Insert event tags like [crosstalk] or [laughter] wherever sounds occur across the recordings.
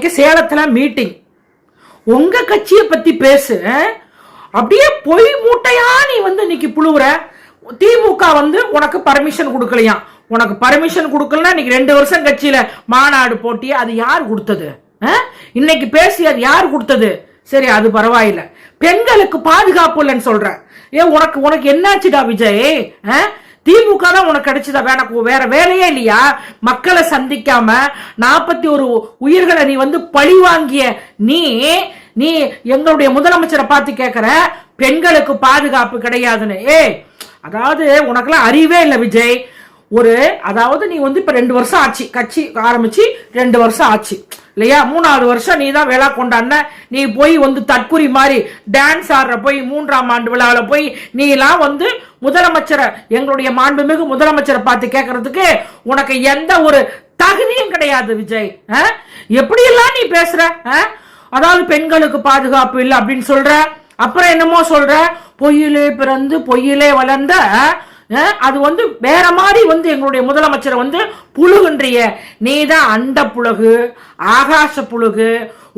இன்னைக்கு சேலத்துல மீட்டிங் உங்க கட்சியை பத்தி பேசு. அப்படியே பொய் மூட்டையா நீ வந்து இன்னைக்கு புழுவுற? திமுக வந்து உனக்கு பர்மிஷன் கொடுக்கலையாம் உனக்கு பர்மிஷன் கொடுக்கலன்னா இன்னைக்கு ரெண்டு வருஷம் கட்சியில மாநாடு போட்டி அது யார் கொடுத்தது? ஆ? இன்னைக்கு பேசி அது யார் கொடுத்தது? சரி அது பரவாயில்ல. பெண்களுக்கு பாதுகாப்பு இல்லைன்னு சொல்றேன் ஏ உனக்கு உனக்கு என்னாச்சுடா விஜய்? ஆ? திமுக தான் உனக்கு கிடைச்சதா? வேணக்கு வேற வேலையே இல்லையா? மக்களை சந்திக்காம நாற்பத்தி ஒரு உயிர்களை நீ வந்து பழி வாங்கிய நீ நீ எங்களுடைய முதலமைச்சரை பார்த்து கேட்கிற பெண்களுக்கு பாதுகாப்பு கிடையாதுன்னு. ஏ அதாவது உனக்கெல்லாம் அறிவே இல்லை விஜய். ஒரு அதாவது நீ வந்து இப்ப ரெண்டு வருஷம் ஆச்சு கட்சி ஆரம்பிச்சு ரெண்டு வருஷம் ஆச்சு. இல்லையா? மூணாவது வருஷம் நீ தான் விழா கொண்டாடின. நீ போய் வந்து தற்குறி மாதிரி டான்ஸ் ஆடுற போய் மூன்றாம் ஆண்டு விழாவில் போய் நீலாம் வந்து முதலமைச்சரை எங்களுடைய மாண்புமிகு முதலமைச்சரை பார்த்து கேட்கறதுக்கு உனக்கு எந்த ஒரு தகுதியும் கிடையாது விஜய். ஆ? எப்படியெல்லாம் நீ பேசுற? ஆ? அதாவது பெண்களுக்கு பாதுகாப்பு இல்லை அப்படின்னு சொல்ற. அப்புறம் என்னமோ சொல்ற? பொய்யிலே பிறந்து பொய்யிலே வளர்ந்த அது வந்து வேற மாதிரி வந்து எங்களுடைய முதலமைச்சரை வந்து புழுகுன்றிய. நீ தான் அண்ட புழுகு ஆகாச புழுகு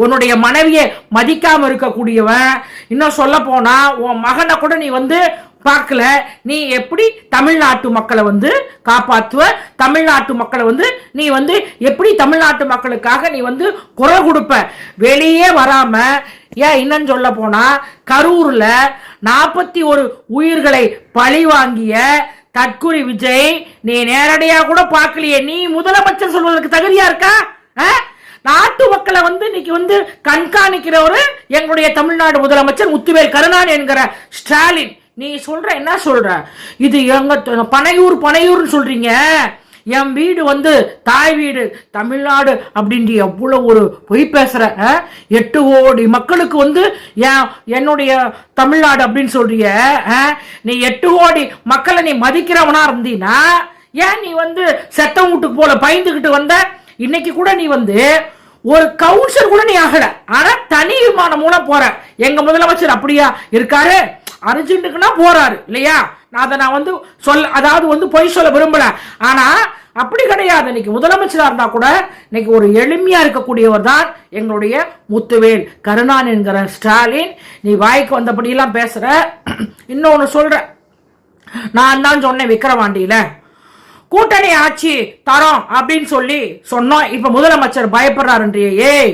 உன்னுடைய மனைவியை மதிக்காம இருக்கக்கூடியவன். இன்னும் சொல்ல போனா உன் மகனை கூட நீ வந்து பார்க்கல. நீ எப்படி தமிழ்நாட்டு மக்களை வந்து காப்பாற்றுவ தமிழ்நாட்டு மக்களை வந்து நீ வந்து எப்படி தமிழ்நாட்டு மக்களுக்காக நீ வந்து குரல் கொடுப்ப? வெளியே வராம ஏன் இன்னும் சொல்ல போனா கரூர்ல நாற்பத்தி ஒரு உயிர்களை பழி வாங்கிய தற்குறி விஜய் நீ நேரடியா கூட பார்க்கலையே. நீ முதலமைச்சர் சொல்வதற்கு தகுதியா இருக்கா? ஆ? நாட்டு மக்களை வந்து இன்னைக்கு வந்து கண்காணிக்கிறவரு எங்களுடைய தமிழ்நாடு முதலமைச்சர் முத்துவேல் கருணாநிதி என்கிற ஸ்டாலின். நீ சொல்ற என்ன சொல்ற? இது எங்க பனையூர் பனையூர்னு சொல்றீங்க. என் வீடு வந்து தாய் வீடு தமிழ்நாடு அப்படின்ட்டு எவ்வளோ ஒரு பொய் பேசுகிற ஆ? எட்டு கோடி மக்களுக்கு வந்து என் என்னுடைய தமிழ்நாடு அப்படின்னு சொல்றிய ஆ? நீ எட்டு கோடி மக்களை நீ மதிக்கிறவனா இருந்தீனா ஏன் நீ வந்து செத்த வீட்டுக்கு போல பயந்துகிட்டு வந்த இன்னைக்கு கூட நீ வந்து ஒரு கவுன்சிலர் கூட நீ ஆகல ஆனா தனி விமானம் மூலம் போற எங்க முதலமைச்சர் அப்படியா இருக்காரு அர்ஜென்ட்டுக்குன்னா போறாரு இல்லையா? நான் அதை நான் வந்து சொல்ல அதாவது வந்து பொய் சொல்ல விரும்பல. ஆனா அப்படி கிடையாது. இன்னைக்கு முதலமைச்சராக இருந்தா கூட இன்னைக்கு ஒரு எளிமையா இருக்கக்கூடியவர் தான் எங்களுடைய முத்துவேல் கருணான் என்கிற ஸ்டாலின். நீ வாய்க்கு வந்தபடியெல்லாம் பேசுற. [clears throat] இன்னொன்னு சொல்ற. நான் தான் சொன்னேன் விக்கிரவாண்டியில. கூட்டணி ஆட்சி தரோம் அப்படின்னு சொல்லி சொன்னோம். இப்ப முதலமைச்சர் பயப்படுறாருன்றியே ஏய்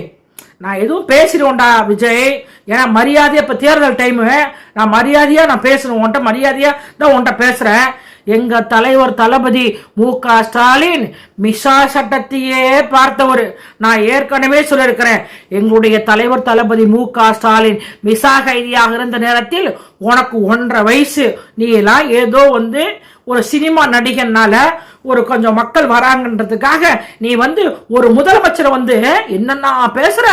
நான் எதுவும் பேசிடுவோண்டா விஜய். ஏன்னா மரியாதையா இப்ப தேர்தல் டைமு நான் மரியாதையா நான் பேசணும். உன்ட்ட மரியாதையா தான் உன்ட்ட பேசுறேன். எங்க தலைவர் தளபதி மு க ஸ்டாலின் மிசா சட்டத்தையே பார்த்தவர். நான் ஏற்கனவே சொல்லியிருக்கிறேன். எங்களுடைய தலைவர் தளபதி மு க ஸ்டாலின் மிசா கைதியாக இருந்த நேரத்தில் உனக்கு ஒன்றரை வயசு. நீ எல்லாம் ஏதோ வந்து ஒரு சினிமா நடிகனால ஒரு கொஞ்சம் மக்கள் வராங்கன்றதுக்காக நீ வந்து ஒரு முதலமைச்சரை வந்து என்னென்ன பேசுற?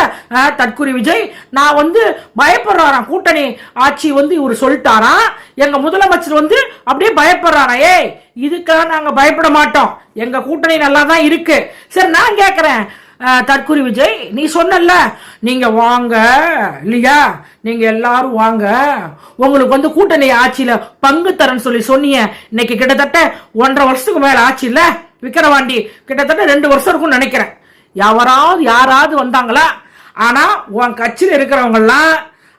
தற்குறி விஜய் நான் வந்து பயப்படுறாராம் கூட்டணி ஆட்சி வந்து இவர் சொல்லிட்டாராம் எங்க முதலமைச்சர் வந்து அப்படியே பயப்படுறாராம் ஏய் இதுக்கெல்லாம் நாங்க பயப்பட மாட்டோம். எங்க கூட்டணி நல்லா தான் இருக்கு. சரி நான் கேட்கறேன் தற்குறி விஜய் நீ சொன்னல நீங்க வாங்க இல்லையா? நீங்க எல்லாரும் வாங்க. உங்களுக்கு வந்து கூட்டணி ஆட்சியில பங்கு தரேன்னு சொல்லி சொன்னீங்க. இன்னைக்கு கிட்டத்தட்ட ஒன்றரை வருஷத்துக்கு மேல ஆட்சியில் விக்கிரவாண்டி. கிட்டத்தட்ட ரெண்டு வருஷம் இருக்கும்னு நினைக்கிறேன். யாராவது யாராவது வந்தாங்களா? ஆனா உன் கட்சியில் இருக்கிறவங்கெல்லாம்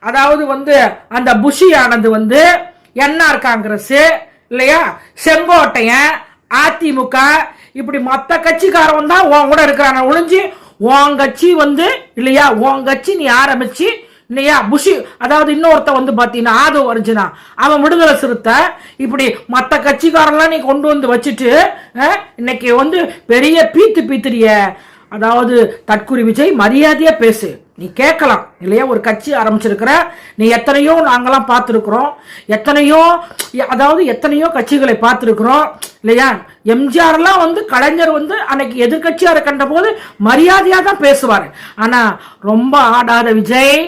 அதாவது வந்து அந்த புஷி ஆனது வந்து என்ஆர் காங்கிரஸ் இல்லையா? செங்கோட்டையன் அதிமுக இப்படி மற்ற கட்சிக்காரன் தான் உன் கூட இருக்கிறான. ஒளிஞ்சு உன் கட்சி வந்து இல்லையா? உன் கட்சி நீ ஆரம்பிச்சு இல்லையா? புஷி அதாவது இன்னொருத்த வந்து பார்த்தீங்கன்னா ஆதோ அர்ஜுனா. அவன் விடுதலை சிறுத்தை. இப்படி மற்ற கட்சிக்காரெல்லாம் நீ கொண்டு வந்து வச்சுட்டு இன்னைக்கு வந்து பெரிய பீத்து பீத்துறிய. அதாவது தற்குறி விஜய் மரியாதையா பேசு. நீ கேட்கலாம் இல்லையா? ஒரு கட்சி ஆரம்பிச்சிருக்கிற நீ எத்தனையோ நாங்களாம் பார்த்துருக்குறோம். எத்தனையோ அதாவது எத்தனையோ கட்சிகளை பார்த்துருக்குறோம். இல்லையா? எம்ஜிஆர்லாம் வந்து கலைஞர் வந்து அன்னைக்கு எதிர்கட்சியாக இருக்கின்ற போது மரியாதையாக தான் பேசுவார். ஆனால் ரொம்ப ஆடாத விஜய்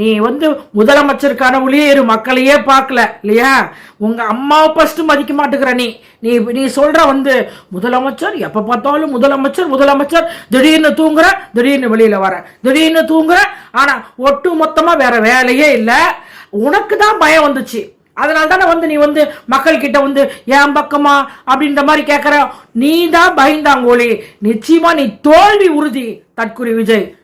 நீ வந்து முதலமைச்சருக்கான ஊழியர் மக்களையே பார்க்கல இல்லையா? உங்க அம்மாவை ஃபர்ஸ்ட் மதிக்க மாட்டேங்கிற நீ. நீ நீ சொல்ற வந்து முதலமைச்சர் எப்ப பார்த்தாலும் முதலமைச்சர் முதலமைச்சர் திடீர்னு தூங்குற திடீர்னு வெளியில வர திடீர்னு தூங்குற. ஆனா ஒட்டு மொத்தமா வேற வேலையே இல்லை. உனக்கு தான் பயம் வந்துச்சு. அதனால தானே வந்து நீ வந்து மக்கள் கிட்ட வந்து என் பக்கமா? அப்படின்ற மாதிரி கேட்குற நீ தான் பயந்தாங்கோலி நிச்சயமா நீ தோல்வி உறுதி. தற்குறி விஜய்.